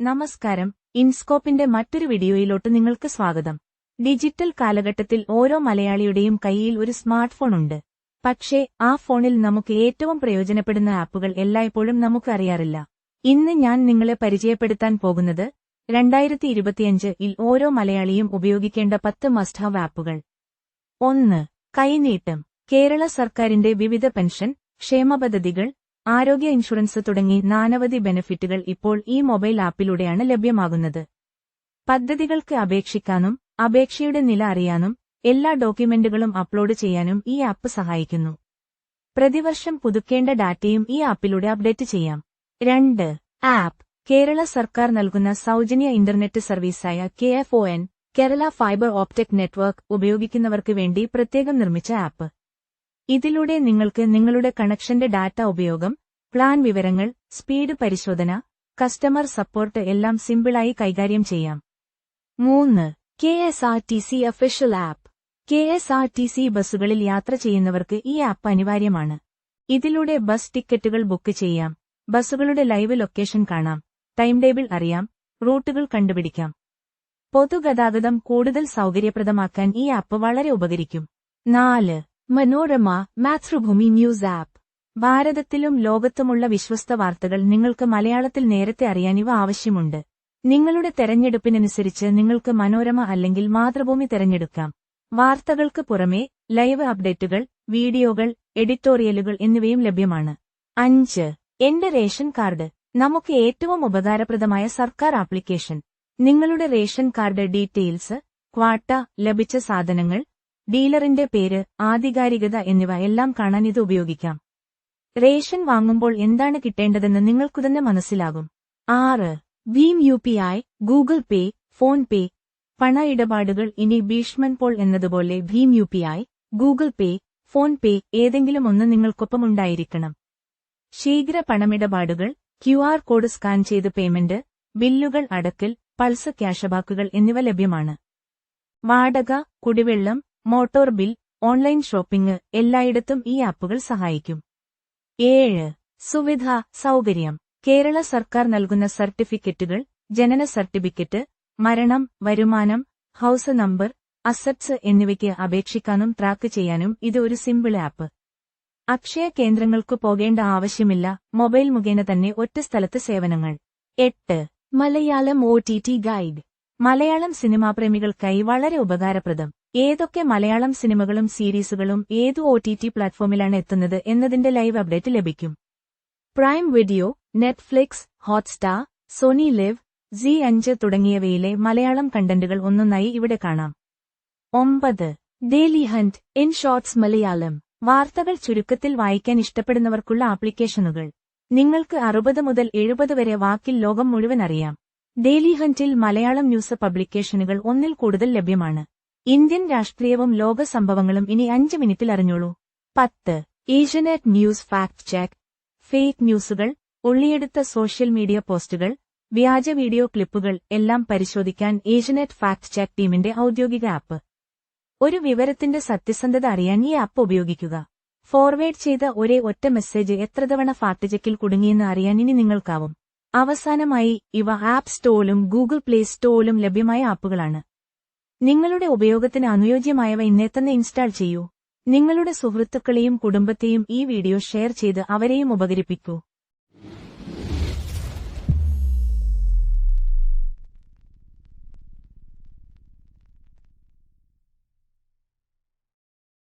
നമസ്കാരം. ഇൻസ്കോപ്പിന്റെ മറ്റൊരു വീഡിയോയിലോട്ട് നിങ്ങൾക്ക് സ്വാഗതം. ഡിജിറ്റൽ കാലഘട്ടത്തിൽ ഓരോ മലയാളിയുടെയും കയ്യിൽ ഒരു സ്മാർട്ട് ഫോൺ ഉണ്ട്. പക്ഷേ ആ ഫോണിൽ നമുക്ക് ഏറ്റവും പ്രയോജനപ്പെടുന്ന ആപ്പുകൾ എല്ലായ്പ്പോഴും നമുക്ക് അറിയാറില്ല. ഇന്ന് ഞാൻ നിങ്ങളെ പരിചയപ്പെടുത്താൻ പോകുന്നത് രണ്ടായിരത്തി ഇരുപത്തിയഞ്ച് ഇൽ ഓരോ മലയാളിയും ഉപയോഗിക്കേണ്ട പത്ത് മസ്റ്റ് ഹവ് ആപ്പുകൾ. ഒന്ന് കൈനീട്ടം. കേരള സർക്കാരിന്റെ വിവിധ പെൻഷൻ ക്ഷേമ പദ്ധതികൾ ആരോഗ്യ ഇൻഷുറൻസ് തുടങ്ങി നാനവധി ബെനിഫിറ്റുകൾ ഇപ്പോൾ ഈ മൊബൈൽ ആപ്പിലൂടെയാണ് ലഭ്യമാകുന്നത്. പദ്ധതികൾക്ക് അപേക്ഷിക്കാനും അപേക്ഷയുടെ നില അറിയാനും എല്ലാ ഡോക്യുമെന്റുകളും അപ്ലോഡ് ചെയ്യാനും ഈ ആപ്പ് സഹായിക്കുന്നു. പ്രതിവർഷം പുതുക്കേണ്ട ഡാറ്റയും ഈ ആപ്പിലൂടെ അപ്ഡേറ്റ് ചെയ്യാം. രണ്ട് ആപ്പ്. കേരള സർക്കാർ നൽകുന്ന സൌജന്യ internet സർവീസായ K F O N Kerala fibre optic network ഉപയോഗിക്കുന്നവർക്ക് വേണ്ടി പ്രത്യേകം നിർമ്മിച്ച ആപ്പ്. ഇതിലൂടെ നിങ്ങൾക്ക് നിങ്ങളുടെ കണക്ഷന്റെ ഡാറ്റ ഉപയോഗം പ്ലാൻ വിവരങ്ങൾ സ്പീഡ് പരിശോധന കസ്റ്റമർ സപ്പോർട്ട് എല്ലാം സിമ്പിളായി കൈകാര്യം ചെയ്യാം. മൂന്ന് K S R T C official app K S R T C ബസ്സുകളിൽ യാത്ര ചെയ്യുന്നവർക്ക് ഈ ആപ്പ് അനിവാര്യമാണ്. ഇതിലൂടെ ബസ് ടിക്കറ്റുകൾ ബുക്ക് ചെയ്യാം. ബസ്സുകളുടെ ലൈവ് ലൊക്കേഷൻ കാണാം. ടൈം ടേബിൾ അറിയാം. റൂട്ടുകൾ കണ്ടുപിടിക്കാം. പൊതുഗതാഗതം കൂടുതൽ സൗകര്യപ്രദമാക്കാൻ ഈ ആപ്പ് വളരെ ഉപകരിക്കും. നാല് മനോരമ മാതൃഭൂമി ന്യൂസ് ആപ്പ്. ഭാരതത്തിലും ലോകത്തുമുള്ള വിശ്വസ്ത വാർത്തകൾ നിങ്ങൾക്ക് മലയാളത്തിൽ നേരത്തെ അറിയാൻ ഇവ ആവശ്യമുണ്ട്. നിങ്ങളുടെ തെരഞ്ഞെടുപ്പിനനുസരിച്ച് നിങ്ങൾക്ക് മനോരമ അല്ലെങ്കിൽ മാതൃഭൂമി തെരഞ്ഞെടുക്കാം. വാർത്തകൾക്ക് പുറമെ ലൈവ് അപ്ഡേറ്റുകൾ വീഡിയോകൾ എഡിറ്റോറിയലുകൾ എന്നിവയും ലഭ്യമാണ്. അഞ്ച്. എന്റെ റേഷൻ കാർഡ്. നമുക്ക് ഏറ്റവും ഉപകാരപ്രദമായ സർക്കാർ ആപ്ലിക്കേഷൻ. നിങ്ങളുടെ റേഷൻ കാർഡ് ഡീറ്റെയിൽസ് ക്വാട്ട ലഭിച്ച സാധനങ്ങൾ ഡീലറിന്റെ പേര് ആധികാരികത എന്നിവ എല്ലാം കാണാൻ ഇത് ഉപയോഗിക്കാം. റേഷൻ വാങ്ങുമ്പോൾ എന്താണ് കിട്ടേണ്ടതെന്ന് നിങ്ങൾക്കുതന്നെ മനസ്സിലാകും. ആറ്. Bhim U P I Google Pay PhonePe. പണ ഇടപാടുകൾ ഇനി ഭീഷ്മൻ പോൾ എന്നതുപോലെ Bhim U P I Google Pay PhonePe ഏതെങ്കിലും ഒന്ന് നിങ്ങൾക്കൊപ്പം ഉണ്ടായിരിക്കണം. ശീഘ്ര പണമിടപാടുകൾ ക്യു ആർ കോഡ് സ്കാൻ ചെയ്ത് പേയ്മെന്റ് ബില്ലുകൾ അടക്കൽ പൾസ് ക്യാഷബാക്കുകൾ എന്നിവ ലഭ്യമാണ്. വാടക കുടിവെള്ളം മോട്ടോർ ബിൽ ഓൺലൈൻ ഷോപ്പിംഗ് എല്ലായിടത്തും ഈ ആപ്പുകൾ സഹായിക്കും. ഏഴ് സുവിധ സൗകര്യം. കേരള സർക്കാർ നൽകുന്ന സർട്ടിഫിക്കറ്റുകൾ ജനന സർട്ടിഫിക്കറ്റ് മരണം വരുമാനം ഹൌസ് നമ്പർ അസറ്റ്സ് എന്നിവയ്ക്ക് അപേക്ഷിക്കാനും ട്രാക്ക് ചെയ്യാനും ഇത് ഒരു സിമ്പിൾ ആപ്പ്. അക്ഷയ കേന്ദ്രങ്ങൾക്ക് പോകേണ്ട ആവശ്യമില്ല മൊബൈൽ മുഖേന തന്നെ ഒറ്റ സ്ഥലത്ത് സേവനങ്ങൾ. എട്ട് Malayalam O guide. Malayalam cinema പ്രേമികൾക്കായി വളരെ ഉപകാരപ്രദം. ഏതൊക്കെ മലയാളം സിനിമകളും സീരീസുകളും ഏതു ഒ ടി ടി പ്ലാറ്റ്ഫോമിലാണ് എത്തുന്നത് എന്നതിന്റെ ലൈവ് അപ്ഡേറ്റ് ലഭിക്കും. Prime Video Netflix Hotstar Sony Liv Zee അഞ്ച് തുടങ്ങിയവയിലെ മലയാളം കണ്ടന്റുകൾ ഒന്നൊന്നായി ഇവിടെ കാണാം. ഒമ്പത്. Dailyhunt Inshorts Malayalam. വാർത്തകൾ ചുരുക്കത്തിൽ വായിക്കാൻ ഇഷ്ടപ്പെടുന്നവർക്കുള്ള ആപ്ലിക്കേഷനുകൾ. നിങ്ങൾക്ക് അറുപത് മുതൽ എഴുപത് വരെ വാക്കിൽ ലോകം മുഴുവൻ അറിയാം. ഡെയിലി ഹണ്ടിൽ മലയാളം ന്യൂസ് പബ്ലിക്കേഷനുകൾ ഒന്നിൽ കൂടുതൽ ലഭ്യമാണ്. ഇന്ത്യൻ രാഷ്ട്രീയവും ലോക സംഭവങ്ങളും ഇനി അഞ്ച് മിനിറ്റിൽ അറിഞ്ഞോളൂ. പത്ത്. Asianet news fact check. Fake ന്യൂസുകൾ ഉള്ളിയെടുത്ത സോഷ്യൽ മീഡിയ പോസ്റ്റുകൾ വ്യാജ വീഡിയോ ക്ലിപ്പുകൾ എല്ലാം പരിശോധിക്കാൻ ഏഷ്യനെറ്റ് ഫാക്ട് ചെക്ക് ടീമിന്റെ ഔദ്യോഗിക ആപ്പ്. ഒരു വിവരത്തിന്റെ സത്യസന്ധത അറിയാൻ ഈ ആപ്പ് ഉപയോഗിക്കുക. ഫോർവേഡ് ചെയ്ത ഒരേ ഒറ്റ മെസ്സേജ് എത്ര തവണ ഫാക്ട് ചെക്കിൽ കുടുങ്ങിയെന്ന് അറിയാൻ ഇനി നിങ്ങൾക്കാവും. അവസാനമായി ഇവ ആപ്പ് സ്റ്റോറിലും ഗൂഗിൾ പ്ലേ സ്റ്റോറിലും ലഭ്യമായ ആപ്പുകളാണ്. നിങ്ങളുടെ ഉപയോഗത്തിന് അനുയോജ്യമായവ ഇന്നേ തന്നെ ഇൻസ്റ്റാൾ ചെയ്യൂ. നിങ്ങളുടെ സുഹൃത്തുക്കളെയും കുടുംബത്തെയും ഈ വീഡിയോ ഷെയർ ചെയ്ത് അവരെയും ഉപകരിപ്പിക്കൂ.